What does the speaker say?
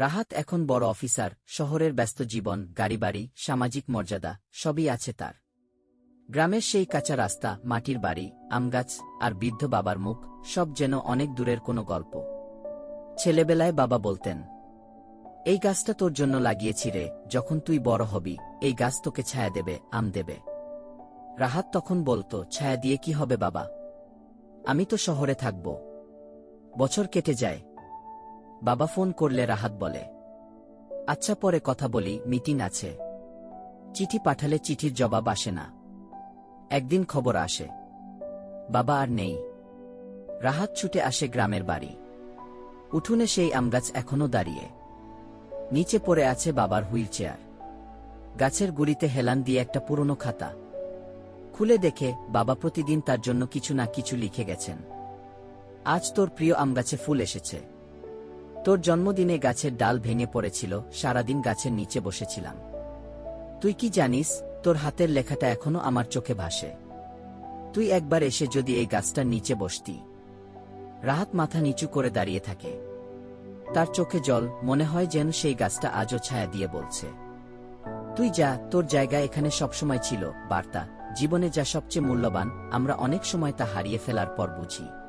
রাহাত এখন বড় অফিসার, শহরের ব্যস্ত জীবন, গাড়িবাড়ি, সামাজিক মর্যাদা, সবই আছে তার। গ্রামের সেই কাঁচা রাস্তা, মাটির বাড়ি আমগাছ আর বৃদ্ধ বাবার মুখ, সব যেন অনেক দূরের কোনো গল্প। ছেলেবেলায় বাবা বলতেন, এই গাছটা তোর জন্য লাগিয়েছি রে, যখন তুই বড় হবি, এই গাছ তোকে ছায়া দেবে, আম দেবে। রাহাত তখন বলতো, ছায়া দিয়ে কি হবে বাবা? আমি তো শহরে থাকব। বছর কেটে যায় বাবা ফোন করলে রাহাত বলে আচ্ছা পরে কথা বলি, মিটিং আছে। চিঠি পাঠালে চিঠির জবাব আসে না। একদিন খবর আসে। বাবা আর নেই। রাহাত ছুটে আসে গ্রামের বাড়ি। উঠোনে সেই আমগাছ এখনও দাঁড়িয়ে। নিচে পড়ে আছে বাবার হুইল চেয়ার গাছের গুড়িতে হেলান দিয়ে একটা পুরনো খাতা। খুলে দেখে বাবা প্রতিদিন তার জন্য কিছু না কিছু লিখে গেছেন। আজ তোর প্রিয় আমগাছে ফুল এসেছে। তোর জন্মদিনে গাছের ডাল ভেঙে পড়েছিল, সারাদিন গাছের নিচে বসেছিলাম। তুই কি জানিস, তোর হাতের লেখাটা এখনও আমার চোখে ভাসে। তুই একবার এসে যদি এই গাছটার নিচে বসতি। রাহাত মাথা নিচু করে দাঁড়িয়ে থাকে। তার চোখে জল, মনে হয় যেন সেই গাছটা আজও ছায়া দিয়ে বলছে। তুই যা, তোর জায়গা এখানে সবসময় ছিল, বার্তা। জীবনে যা সবচেয়ে মূল্যবান, আমরা অনেক সময় তা হারিয়ে ফেলার পর বুঝি।